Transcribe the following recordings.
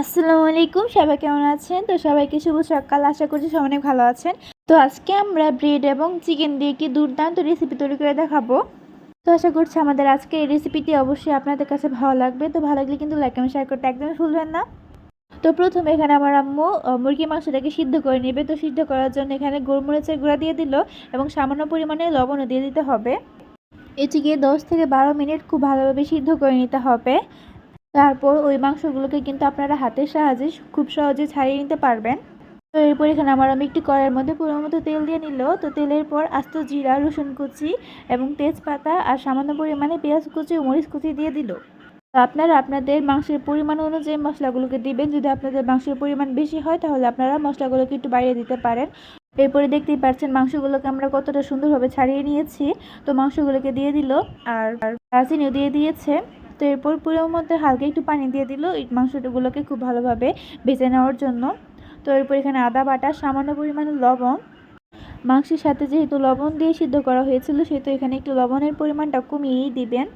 আসসালামু আলাইকুম, সবাই কেমন আছেন? তো সবাইকে শুভ সকাল, আশা করছি সবাই অনেক ভালো আছেন। তো আজকে আমরা ব্রেড এবং চিকেন দিয়ে একটি দুর্দান্ত রেসিপি তৈরি করে দেখাবো। তো আশা করছি আমাদের আজকে এই রেসিপিটি অবশ্যই আপনাদের কাছে ভালো লাগবে। তো ভালো লাগলে কিন্তু লাইক শেয়ার করতে একদমই ভুলবেন না। তো প্রথমে এখানে আমার আম্মু মুরগি মাংসটাকে সিদ্ধ করে নেবে। তো সিদ্ধ করার জন্য এখানে গোলমরিচের গুঁড়া দিয়ে দিল এবং সামান্য পরিমাণে লবণও দিয়ে দিতে হবে। এটিকে দশ থেকে বারো মিনিট খুব ভালোভাবে সিদ্ধ করে নিতে হবে। তারপর ওই মাংসগুলোকে কিন্তু আপনারা হাতের সাহায্যে খুব সহজে ছাড়িয়ে নিতে পারবেন তো এরপর এখানে আমার আমি একটি কড়াইয়ের মধ্যে পুরো মতো তেল দিয়ে নিল তো তেলের পর আস্ত জিরা রসুন কুচি এবং তেজপাতা আর সামান্য পরিমাণে পেঁয়াজ কুচি ও মরিচ কুচি দিয়ে দিল তো আপনারা আপনাদের মাংসের পরিমাণ অনুযায়ী মশলাগুলোকে দিবেন যদি আপনাদের মাংসের পরিমাণ বেশি হয় তাহলে আপনারা মশলাগুলোকে একটু বাড়িয়ে দিতে পারেন এরপরে দেখতেই পাচ্ছেন মাংসগুলোকে আমরা কতটা সুন্দরভাবে ছাড়িয়ে নিয়েছি তো মাংসগুলোকে দিয়ে দিল আর চিনিও দিয়ে দিয়েছে তো এরপর পুরোর মধ্যে হালকা একটু পানি দিয়ে দিল। এই মাংসগুলোকে খুব ভালোভাবে ভেজে নেওয়ার জন্য। তো এরপর এখানে আদা বাটা, সামান্য পরিমাণে লবণ। মাংসের সাথে যেহেতু লবণ দিয়ে সিদ্ধ করা হয়েছিল, সেহেতু এখানে একটু লবণের পরিমাণটা কমিয়েই দিবেন।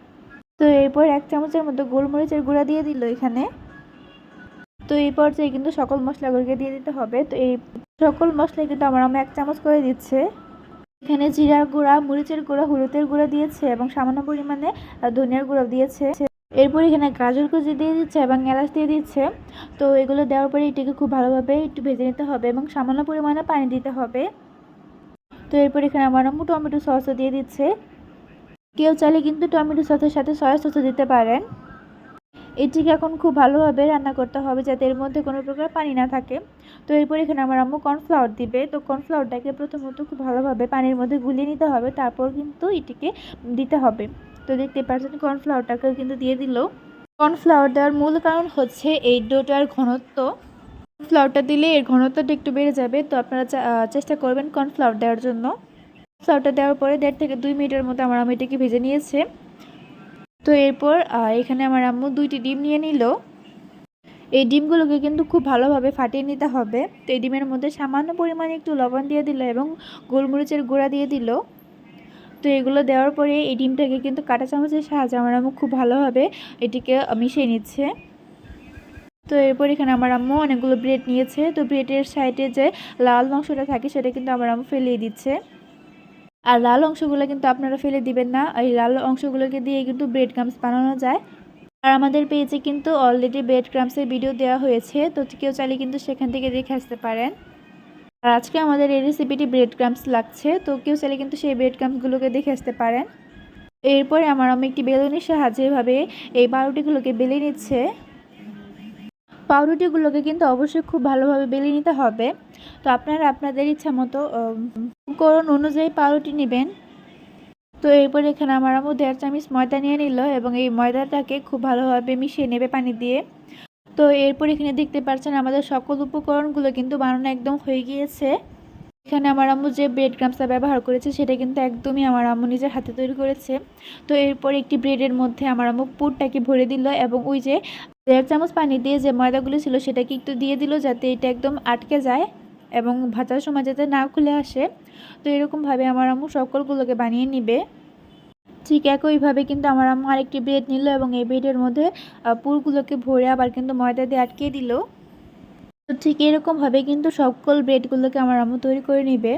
তো এরপর এক চামচের মতো গোলমরিচের গুঁড়া দিয়ে দিল এখানে। তো এই পর্যায়ে কিন্তু সকল মশলাগুলোকে দিয়ে দিতে হবে। তো এই সকল মশলা কিন্তু আমার আম্মা এক চামচ করে দিচ্ছে। এখানে জিরার গুঁড়া, মরিচের গুঁড়া, হলুদের গুঁড়া দিয়েছে এবং সামান্য পরিমাণে ধনিয়ার গুঁড়া দিয়েছে। এরপর এখানে গাজর কুচি দিয়ে দিচ্ছে এবং এলাচ দিয়ে দিচ্ছে। তো এগুলো দেওয়ার পরে এটিকে খুব ভালোভাবে একটু ভেজে নিতে হবে এবং সামান্য পরিমাণে পানি দিতে হবে। তো এরপর এখানে আমার আম্মু টমেটো সসও দিয়ে দিচ্ছে। কেউ চাইলে কিন্তু টমেটো সসের সাথে সয়া সসও দিতে পারেন। এটিকে এখন খুব ভালোভাবে রান্না করতে হবে যাতে এর মধ্যে কোনো প্রকার পানি না থাকে। তো এরপর এখানে আমার আম্মু কর্নফ্লাওয়ার দিবে। তো কর্নফ্লাওয়ারটাকে প্রথমত খুব ভালোভাবে পানির মধ্যে গুলিয়ে নিতে হবে। তারপর কিন্তু এটিকে দিতে হবে। তো দেখতে পাচ্ছেন কর্নফ্লাওয়ারটাকেও কিন্তু দিয়ে দিল। কর্নফ্লাওয়ার দেওয়ার মূল কারণ হচ্ছে এই ডোটার ঘনত্ব। কর্নফ্লাওয়ারটা দিলে এর ঘনত্বটা একটু বেড়ে যাবে, তো আপনারা চেষ্টা করবেন কর্নফ্লাওয়ার দেওয়ার জন্য। কর্নফ্লাওয়ারটা দেওয়ার পরে দেড় থেকে দুই মিনিটের মতো আমার আম্মু এটাকে ভেজে নিয়েছে। তো এরপর এখানে আমার আম্মু দুইটি ডিম নিয়ে নিল। এই ডিমগুলোকে কিন্তু খুব ভালোভাবে ফাটিয়ে নিতে হবে। তো এই ডিমের মধ্যে সামান্য পরিমাণে একটু লবণ দিয়ে দিল এবং গোলমরিচের গুঁড়া দিয়ে দিল। তো এগুলো দেওয়ার পরে এই ডিমটাকে কিন্তু কাঁটা চামচের সাহায্যে আমার আম্মু খুব ভালোভাবে এটিকে মিশিয়ে নিচ্ছে। তো এরপর এখানে আমার আম্মু অনেকগুলো ব্রেড নিয়েছে। তো ব্রেডের সাইডে যে লাল অংশটা থাকে সেটা কিন্তু আমার আম্মু ফেলিয়ে দিচ্ছে। আর লাল অংশগুলো কিন্তু আপনারা ফেলে দিবেন না। এই লাল অংশগুলোকে দিয়ে কিন্তু ব্রেড ক্রামস বানানো যায়। আর আমাদের পেজে কিন্তু অলরেডি ব্রেড ক্রামসের ভিডিও দেওয়া হয়েছে। তো কেউ চাইলে কিন্তু সেখান থেকে দেখে আসতে পারেন। আর আজকে আমাদের এই রেসিপিটি ব্রেড ক্রামস লাগছে, তো কেউ চাইলে কিন্তু সেই ব্রেড ক্রামসগুলোকে দেখে আসতে পারেন। এরপরে আমার আমি একটি বেলুনের সাহায্যে এভাবে এই পাউরুটিগুলোকে বেলে নিচ্ছে। পাউরুটিগুলোকে কিন্তু অবশ্যই খুব ভালোভাবে বেলে নিতে হবে। তো আপনারা আপনাদের ইচ্ছা মতো করণ অনুযায়ী পাউরুটি নেবেন। তো এরপর এখানে আমার আম্মু দেড় চামচ ময়দা নিয়ে নিল এবং এই ময়দাটাকে খুব ভালোভাবে মিশিয়ে নেবে পানি দিয়ে। তো এরপর এখানে দেখতে পাচ্ছেন আমাদের সকল উপকরণগুলো কিন্তু বানানো একদম হয়ে গিয়েছে। এখানে আমার আম্মু যে ব্রেড ক্রামসটা ব্যবহার করেছে, সেটা কিন্তু একদমই আমার আম্মু নিজের হাতে তৈরি করেছে। তো এরপর একটি ব্রেডের মধ্যে আমার আম্মু পুরটাকে ভরে দিল এবং ওই যে দেড় চামচ পানি দিয়ে যে ময়দাগুলো ছিল, সেটাকে একটু দিয়ে দিল যাতে এটা একদম আটকে যায় এবং ভাজার সময় যাতে না খুলে আসে। তো এরকমভাবে আমার আম্মু সকলগুলোকে বানিয়ে নিবে। ঠিক একইভাবে কিন্তু আমার আম্মু আরেকটি ব্রেড নিল এবং এই ব্রেডের মধ্যে পুরগুলোকে ভরে আবার কিন্তু ময়দা দিয়ে আটকে দিল। তো ঠিক এরকমভাবে কিন্তু সকল ব্রেডগুলোকে আমার আম্মু তৈরি করে নিবে।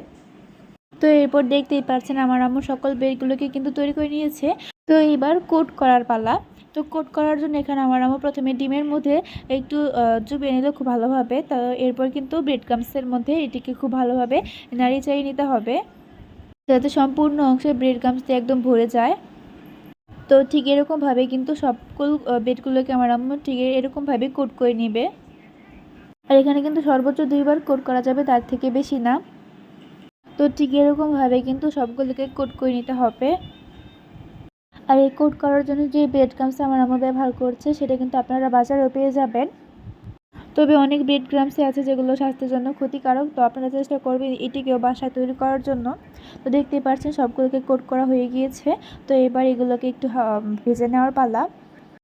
তো এরপর দেখতেই পাচ্ছেন আমার আম্মু সকল ব্রেডগুলোকে কিন্তু তৈরি করে নিয়েছে। তো এবার কোট করার পালা। তো কোট করার জন্য এখানে আমার আম্মু প্রথমে ডিমের মধ্যে একটু চুবিয়ে নিল খুব ভালোভাবে। তো এরপর কিন্তু ব্রেড ক্রামসের মধ্যে এটিকে খুব ভালোভাবে নাড়িয়ে চাড়িয়ে নিতে হবে। যাতে সম্পূর্ণ অংশে ব্রেড ক্রামস দিয়ে একদম ভরে যায়। তো ঠিক এরকমভাবে কিন্তু সকল আহ, ব্রেডগুলোকে আমার আম্মু ঠিক এরকমভাবে কোট করে নেবে। আর এখানে কিন্তু সর্বোচ্চ দুইবার কোট করা যাবে তার থেকে বেশি না। তো ঠিক এরকমভাবে কিন্তু সবগুলোকে কোট করে নিতে হবে। আর এই কোট করার জন্য যে ব্রেড ক্রামস আমার আম্মু ব্যবহার করছে সেটা কিন্তু আপনারা বাজারেও পেয়ে যাবেন। তবে অনেক ব্রেড ক্রামসই আছে যেগুলো স্বাস্থ্যের জন্য ক্ষতিকারক। তো আপনারা চেষ্টা করবেন এটিকেও বাসায় তৈরি করার জন্য। তো দেখতে পাচ্ছেন সবগুলোকে কোট করা হয়ে গিয়েছে। তো এবার এগুলোকে একটু ভেজে নেওয়ার পালা।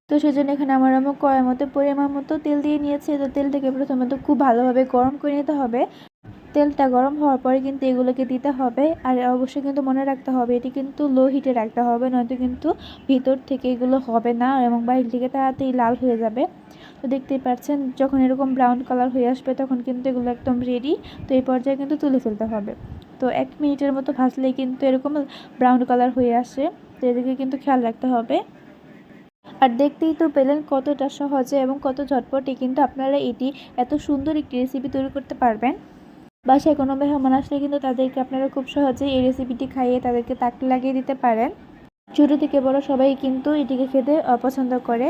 তো সেজন্য এখানে আমার আমার কড়াই মতো পরিমাণ মতো তেল দিয়ে নিয়েছে। তো তেলটাকে প্রথমত খুব ভালোভাবে গরম করে নিতে হবে। তেলটা গরম হওয়ার পরে কিন্তু এগুলোকে দিতে হবে। আর অবশ্যই কিন্তু মনে রাখতে হবে, এটি কিন্তু লো হিটে রাখতে হবে, নয়তো কিন্তু ভিতর থেকে এগুলো হবে না এবং বাইরে থেকে তাড়াতাড়ি লাল হয়ে যাবে। তো দেখতেই পাচ্ছেন, যখন এরকম ব্রাউন কালার হয়ে আসবে তখন কিন্তু এগুলো একদম রেডি তো এই পর্যায়ে কিন্তু তুলে ফেলতে হবে। তো এক মিনিটের মতো ভাজলেই কিন্তু এরকম ব্রাউন কালার হয়ে আসে, তো এদিকে কিন্তু খেয়াল রাখতে হবে। আর দেখতেই তো পেলেন কতটা সহজে এবং কত ঝটপটে কিন্তু আপনারা এটি এত সুন্দর একটি রেসিপি তৈরি করতে পারবেন। বাসায় কোনো মেহমান আসলে কিন্তু তাদেরকে আপনারা খুব সহজেই এই রেসিপিটি খাইয়ে তাদেরকে তাক লাগিয়ে দিতে পারেন। ছোটো থেকে বড় সবাই কিন্তু এটিকে খেতে অপছন্দ করে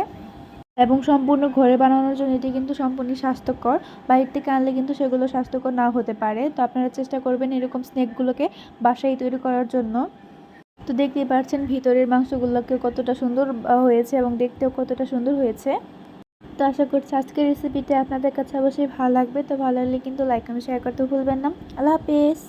এবং সম্পূর্ণ ঘরে বানানোর জন্য এটি কিন্তু সম্পূর্ণ স্বাস্থ্যকর। বাইরে থেকে আনলে কিন্তু সেগুলো স্বাস্থ্যকর নাও হতে পারে। তো আপনারা চেষ্টা করবেন এরকম স্ন্যাকগুলোকে বাসায় তৈরি করার জন্য। তো দেখতেই পাচ্ছেন ভিতরের মাংসগুলোকে কতটা সুন্দর হয়েছে এবং দেখতেও কতটা সুন্দর হয়েছে। তো আশা করছি আজকের রেসিপিটা আপনাদের কাছে অবশ্যই ভালো লাগবে। তো ভালো লাগলে কিন্তু লাইক আমি শেয়ার করতে ভুলবেন না। আল্লাহ হাফেজ।